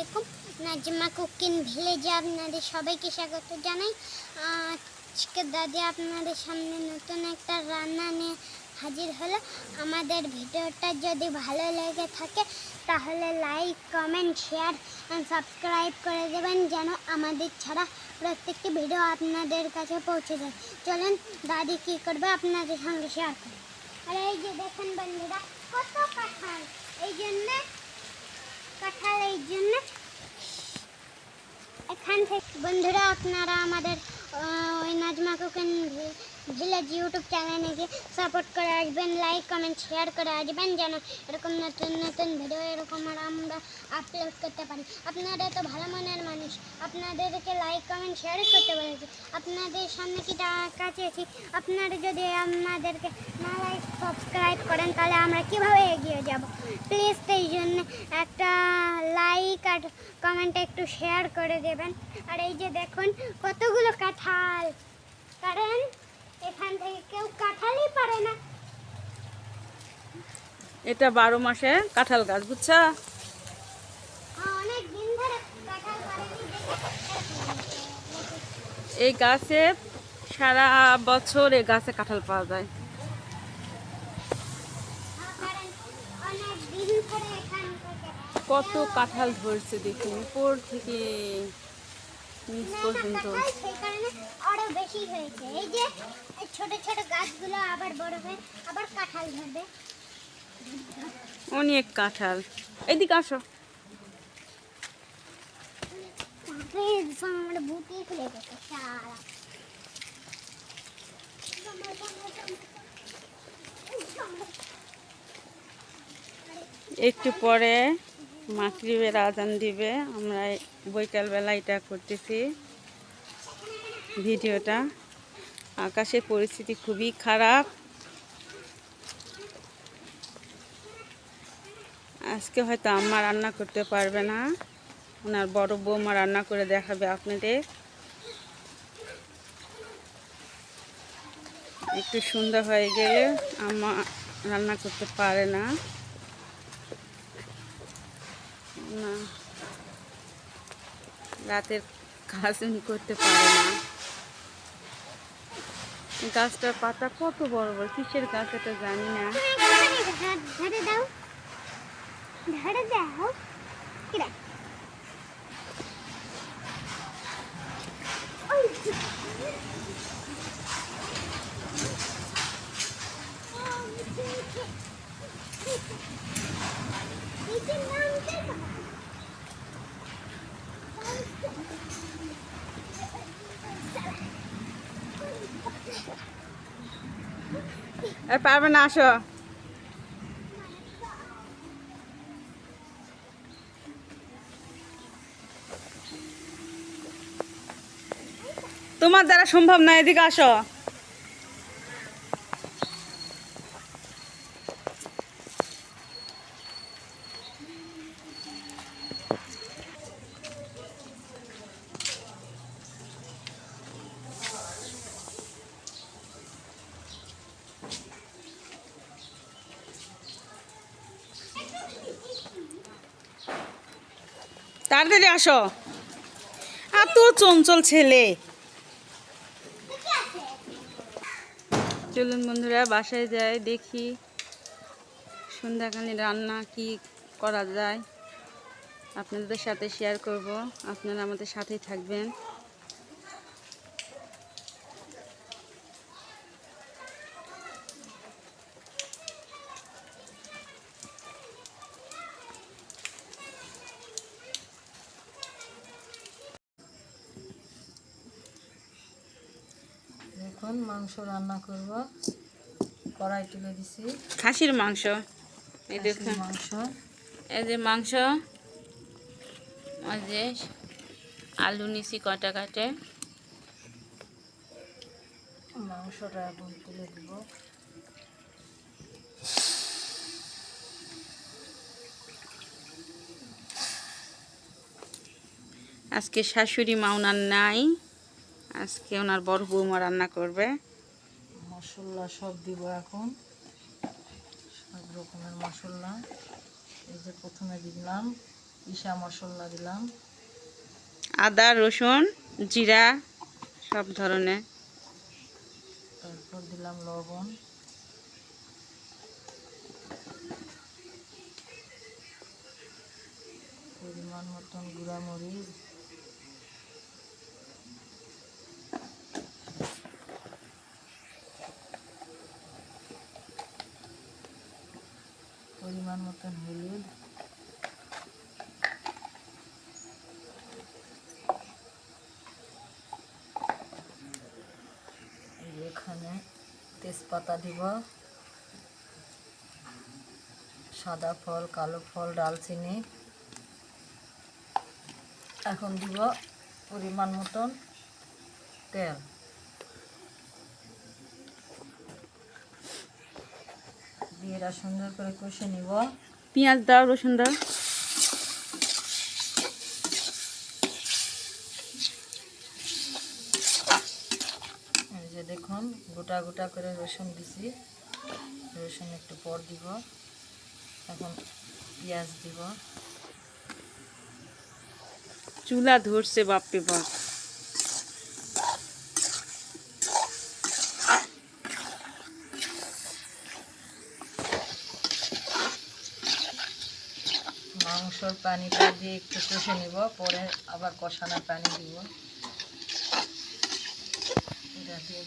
আলাইকুম। নাজমা কুকিং ভিলেজে আপনাদের সবাইকে স্বাগত জানাই। আজকে দাদি আপনাদের সামনে নতুন একটা রান্না নিয়ে হাজির হলো। আমাদের ভিডিওটা যদি ভালো লেগে থাকে, তাহলে লাইক, কমেন্ট, শেয়ার সাবস্ক্রাইব করে দেবেন যেন আমাদের ছাড়া প্রত্যেকটি ভিডিও আপনাদের কাছে পৌঁছে যায়। চলুন, দাদি কী করবে আপনাদের সঙ্গে শেয়ার করবে আর এই যে দেখেন বন্ধুরা, কত কাঁঠাল এই জন্যে কাঁঠাল এই জন্য। এখান থেকে বন্ধুরা আপনারা আমাদের ওই নাজমা কুকিং ভিলেজ ইউটিউব চ্যানেলে গিয়ে সাপোর্ট করে আসবেন লাইক কমেন্ট শেয়ার করে আসবেন যেন এরকম নতুন নতুন ভিডিও এরকম আর আমরা আপলোড করতে পারি। আপনারা তো ভালো মনের মানুষ। আপনাদেরকে লাইক কমেন্ট শেয়ার করতে বলেছি। আপনাদের সামনে কি টাকা চেয়েছি আপনারা যদি আমাদেরকে না লাইক সাবস্ক্রাইব করেন, তাহলে আমরা কীভাবে এগিয়ে যাব? প্লিজ এই জন্য একটা লাইক আর কমেন্ট একটু শেয়ার করে দেবেন। আর এই যে দেখুন, কতগুলো থেকে কেউ কাঁঠালই পারে না। এটা বারো মাসে কাঁঠাল গাছ বুঝছা? এই গাছে সারা বছর এই গাছে কাঁঠাল পাওয়া যায়। কত কাঁঠাল ধরছে দেখুন উপর থেকে নিচ পর্যন্ত। আরও বেশি হয়েছে। এই যে ছোট ছোট গাছগুলো আবার বড় হয়ে আবার কাঁঠাল ধরবে। অনেক কাঁঠাল। এদিকে আসো। একটু পরে মাতৃবের আজান দিবে। আমরা বৈকালবেলা এটা করতেছি। ভিডিওটা। আকাশের পরিস্থিতি খুবই খারাপ। আজকে হয়তো আম্মা রান্না করতে পারবে না। ওনার বড় বৌমা রান্না করে দেখাবে আপনাদের। একটু সুন্দর হয়ে গেলে আম্মা রান্না করতে পারে না। রাতের কাজ করতে পারে না। গাছটার পাতা কত বড় বড়? কিসের গাছ এটা জানি না। দাও। কিরা আর পারবে না আসো। তোমার দ্বারা সম্ভব না এদিকে আসো। তাড়াতাড়ি আসো। এত চঞ্চল ছেলে। চলুন বন্ধুরা, বাসায় যাই, দেখি সন্ধ্যাকালীন রান্না কি করা যায়। আপনাদের সাথে শেয়ার করব। আপনারা আমাদের সাথেই থাকবেন। এখন মাংস রান্না করব। কড়াই তুলে দিছি। খাসির মাংস। এই দেখুন। মাংস। এই যে মাংস ওই যে আলু নিছি কটা কাটে। মাংসটা এখন তুলে দিব। আজকে শাশুড়ি মা ওনার নাই। আজকে ওনার বড় বৌমা রান্না করবে। মশলা সব দিব এখন। সব রকমের মশলা। এই যে প্রথমে দিলাম ইসা মশলা দিলাম। আদা রসুন জিরা সব ধরনের। তারপর দিলাম লবণ। পরিমাণ মতন গুঁড়া পরিমাণ মতন হলুদ। এখানে তেজপাতা দিব। সাদা ফল, কালো ফল, ডালচিনি। এখন দিব পরিমাণ মতন তেল। এরা সুন্দর করে কষে নিব। পেঁয়াজ দাও রসুন দাও। যে দেখুন গোটা গোটা করে রসুন দিছি। রসুন একটু পর দিব। এখন পেঁয়াজ দিব। চুলা ধরছে বাপরে বাপ। মাংসর পানিটা দিয়ে একটু কষে নিব, পরে আবার কষানোর পানি দিব। এটা দিয়ে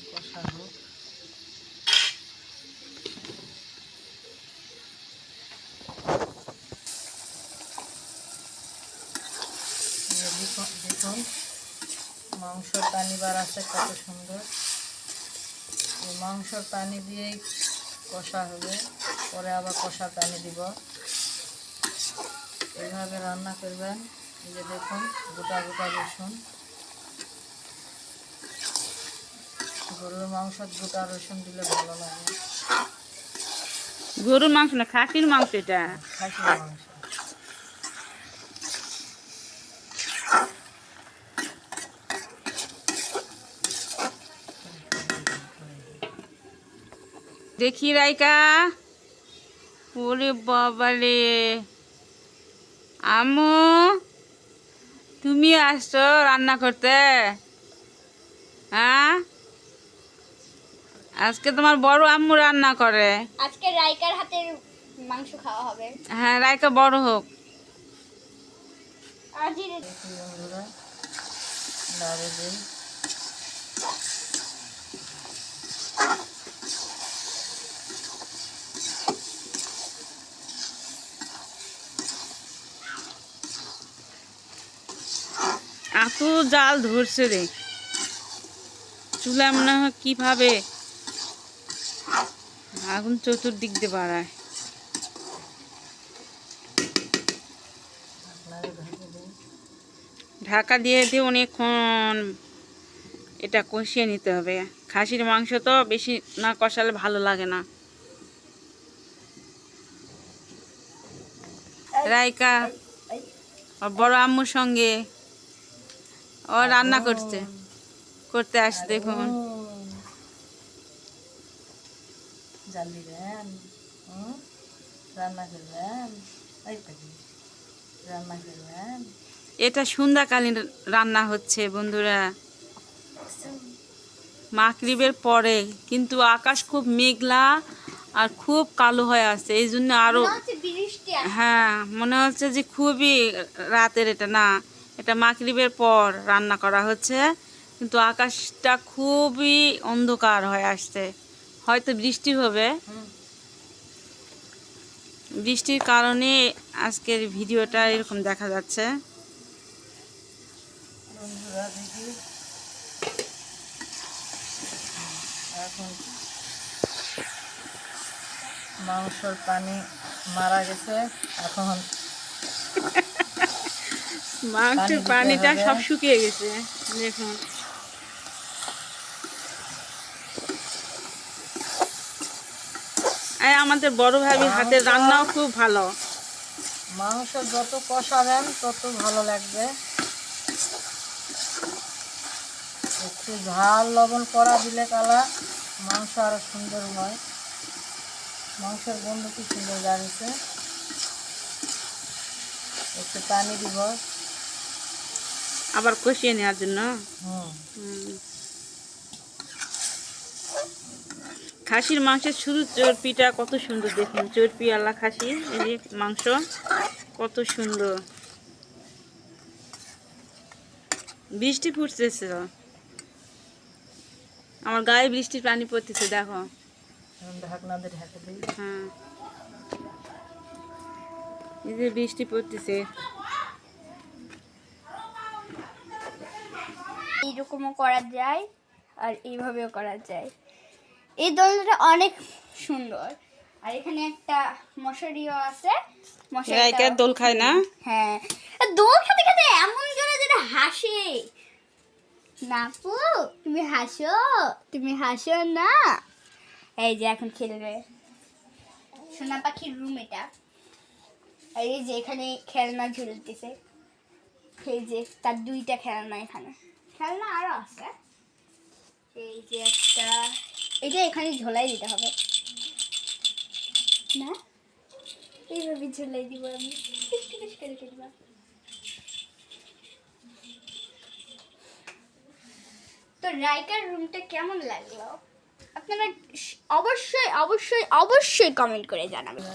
এই যে দেখুন মাংসর পানি বার আছে, কত সুন্দর। মাংসর পানি দিয়েই কষা হবে, পরে আবার কষার পানি দিব। এইভাবে রান্না করবেন। এই যে দেখুন গোটা গোটা রসুন। গরুর মাংস গোটা রসুন দিলে ভালো লাগে। গরুর মাংস না খাসির মাংস এটা। খাসির মাংস। দেখি রাইকা। ওরে বাবারে। আম্মু তুমি আসছো রান্না করতে। হ্যাঁ? আজকে তোমার বড় আম্মু রান্না করে। আজকে রাইকার হাতের মাংস খাওয়া হবে। হ্যাঁ রাইকা বড় হোক। আর জিরে দেখি বন্ধুরা নাড়ে দিই এত জাল ধরছে রে। চুলা মনে হয় কীভাবে? আগুন চতুর্দিক দিয়ে বাড়ায়। ঢেকে দিয়ে দিয়ে অনেকক্ষণ এটা কষিয়ে নিতে হবে। খাসির মাংস তো বেশি না কষালে ভালো লাগে না। রাইকা, বড় আম্মুর সঙ্গে ও রান্না করছে। করতে আস দেখুন? রান্না করবেন। রান্না করবেন। এটা সন্ধ্যাকালীন রান্না হচ্ছে বন্ধুরা। মাগরিবের পরে কিন্তু আকাশ খুব মেঘলা আর খুব কালো হয়ে আছে এই জন্য আরও বৃষ্টি হ্যাঁ মনে হচ্ছে যে খুবই রাতের এটা না। এটা মাগরিবের পর রান্না করা হচ্ছে, কিন্তু আকাশটা খুবই অন্ধকার হয়ে আসছে। হয়তো বৃষ্টি হবে। বৃষ্টির কারণে আজকের ভিডিওটা এরকম দেখা যাচ্ছে। মাংসর পানি মারা গেছে। এখন মাংসের পানিটা সব শুকিয়ে গেছে দেখুন। আমাদের বড় ভাবির হাতের রান্নাও খুব ভালো। মাংস যত কষাবেন তত ভালো লাগবে। একটু ঝাল লবণ করা দিলে কালা মাংস আরও সুন্দর হয়। মাংসের গন্ধ কি সুন্দর জানিছে একটু পানি দিব। আবার কষিয়ে নেওয়ার জন্য। খাসির মাংসের শুধু চর্পিটা কত সুন্দর দেখুন। চর্পি আল্লাহ খাসি এই যে মাংস কত সুন্দর। বৃষ্টি ফুটতেছে। আমার গায়ে বৃষ্টির পানি পড়তেছে দেখো। হ্যাঁ এই যে বৃষ্টি পড়তেছে। এইরকমও করা যায় আর এইভাবেও করা যায়। এই দোলনাটা অনেক সুন্দর। আর এখানে একটা মশারিও আছে। দোল খায় না? হ্যাঁ। দোল খেতে খেতে এমন জোরে যেটা হাসে। নাপু তুমি হাসো? তুমি হাসো না? এই যে এখন খেলবে। সোনা পাখির রুম এটা। আর এই যে এখানে খেলনা ঝুলতেছে। এই যে তার দুইটা খেলনা এখানে। খেলনা আরও আছে। এই যে একটা এটা এখানে ঝোলাই দিতে হবে। না? এইভাবে ঝুলাই দিব আমি। করে তো রাইকার রুমটা কেমন লাগল? আপনারা অবশ্যই অবশ্যই অবশ্যই কমেন্ট করে জানাবেন।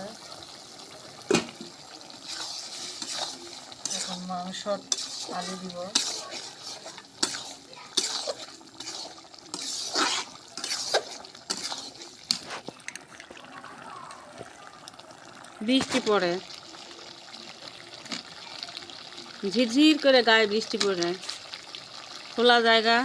এখন মাংস আলু দিব। বৃষ্টি পড়ে। ঝিরঝির করে গায়ে বৃষ্টি পড়ে। খোলা জায়গা।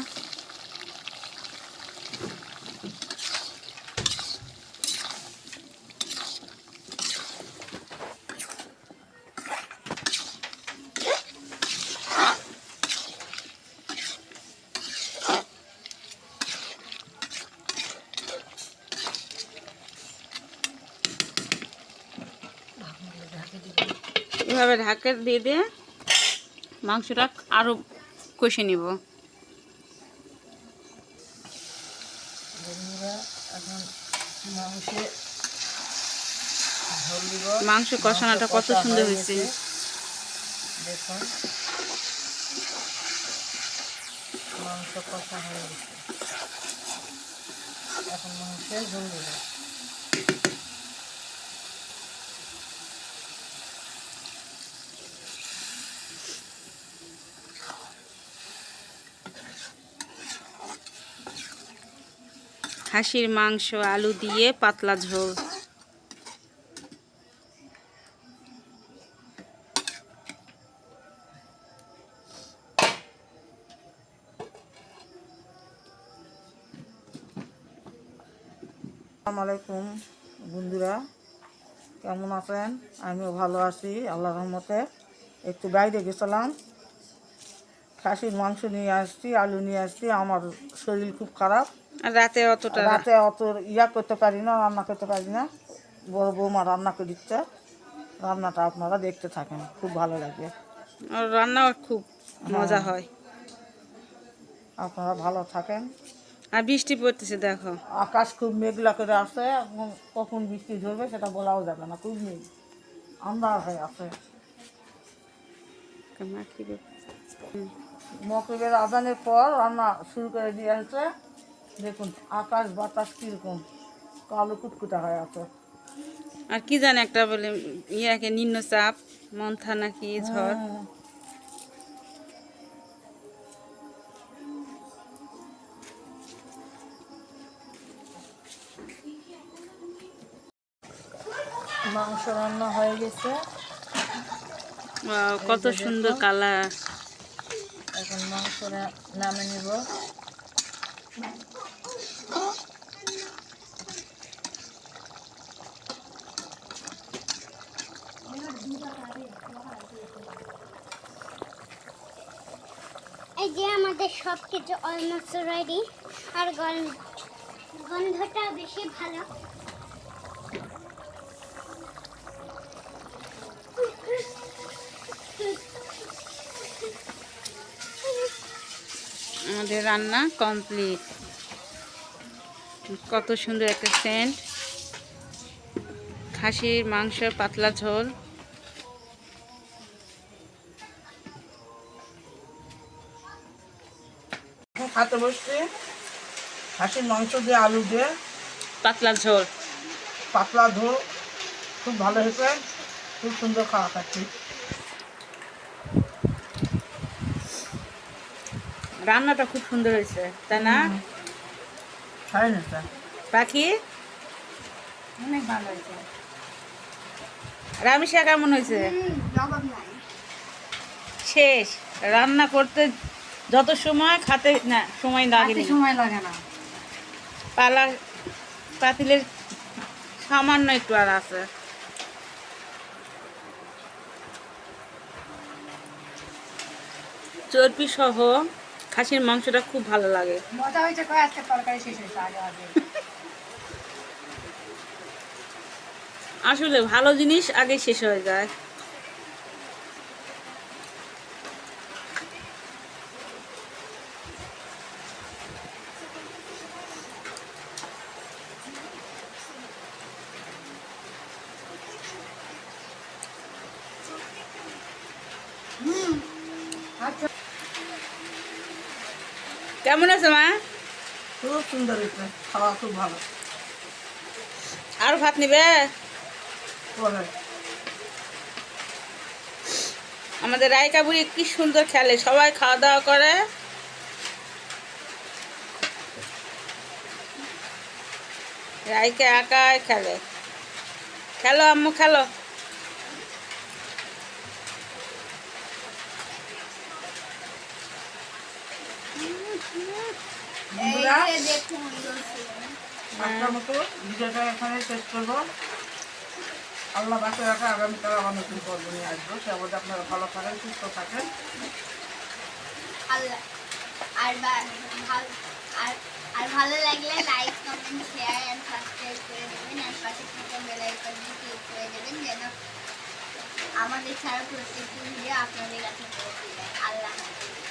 এভাবে ঢাকা দিয়ে দিয়ে মাংসটা আরও কষে নিব। মাংসে কষানোটা কত সুন্দর হয়েছে। মাংস কষা হয়ে গেছে। এখন মাংসে ঝোল দিব খাসির মাংস, আলু দিয়ে পাতলা ঝোল। আলাইকুম বন্ধুরা, কেমন আছেন? আমিও ভালো আছি আল্লাহ রহমতে। একটু বাইরে গেছিলাম, খাসির মাংস নিয়ে আসছি, আলু নিয়ে আসছি, আমার শরীর খুব খারাপ। রাতে অতটা রাতে অত ইয়া করতে পারি না রান্না করতে পারি না। বড় বৌমা রান্না করে দিচ্ছে। রান্নাটা আপনারা দেখতে থাকেন খুব ভালো লাগে। আর রান্নাও খুব মজা হয়। আপনারা ভালো থাকেন। আর বৃষ্টি পড়তেছে দেখো। আকাশ খুব মেঘলা করে আসে কখন বৃষ্টি ঝরবে সেটা বলাও যাবে না খুব মেঘ। আন্দার হয়ে আছে। মকরের আজানের পর রান্না শুরু করে দিয়ে হচ্ছে দেখুন আকাশ বাতাস কীরকম কালো কুটকুটা হয়ে আছে। আর কি জানে একটা বলে ইয়াকে নিম্নচাপ মন্থা নাকি ঝড়। মাংস রান্না হয়ে গেছে। কত সুন্দর কালার। এখন মাংস নামে নিব এই যে আমাদের কিছু অলমোস্ট রেডি আর গন- গন্ধটা বেশি ভালো। আমাদের রান্না কমপ্লিট কত সুন্দর একটা সেন্ট খাসির মাংস পাতলা ঝোল। খাসির মাংস দিয়ে আলু দিয়ে পাতলা ঝোল। পাতলা ঝোল খুব ভালো হয়েছে খুব সুন্দর খাওয়া খাচ্ছি। রান্নাটা খুব সুন্দর হয়েছে তাই না? খাই না স্যার পাখি? অনেক ভালো হয়েছে। রামিশা কেমন হয়েছে? শেষ। রান্না করতে যত সময় খাতে না সময় লাগে সময় লাগে না। পালা পাতিলের সামান্য একটু আর আছে। চর্বি সহ খাসির মাংসটা খুব ভালো লাগে। মজা হয়েছে কয় আজকে তরকারি শেষ হয়েছে আগে আগে আসলে ভালো জিনিস আগে শেষ হয়ে যায়। কেমন আছে মা? খুব সুন্দর হয়েছে খাওয়া খুব ভালো। আর ভাত নিবে? আমাদের রায়কা বুড়ি কি সুন্দর খেলে সবাই খাওয়া দাওয়া করে। রায়কা একাই খেলে। খেলো আম্মু খেলো। বন্ধুরা দেখুন আজকের মতো ভিডিওটা এখানে শেষ করব। আল্লাহ বাসে রাখা আগামীকাল আবার নতুন পর্ব নিয়ে আসব। সে আমাদের আপনারা ভালো থাকেন সুস্থ থাকেন। আর ভালো লাগলে like comment share and subscribe করে দেবেন। আর পাশে থাকা বেল আইকনে ক্লিক করে দেবেন যেন আমাদের ছাড়া প্রত্যেকটি ভিডিও আপনাদের কাছে পৌঁছে যায়। আল্লাহ হাফেজ।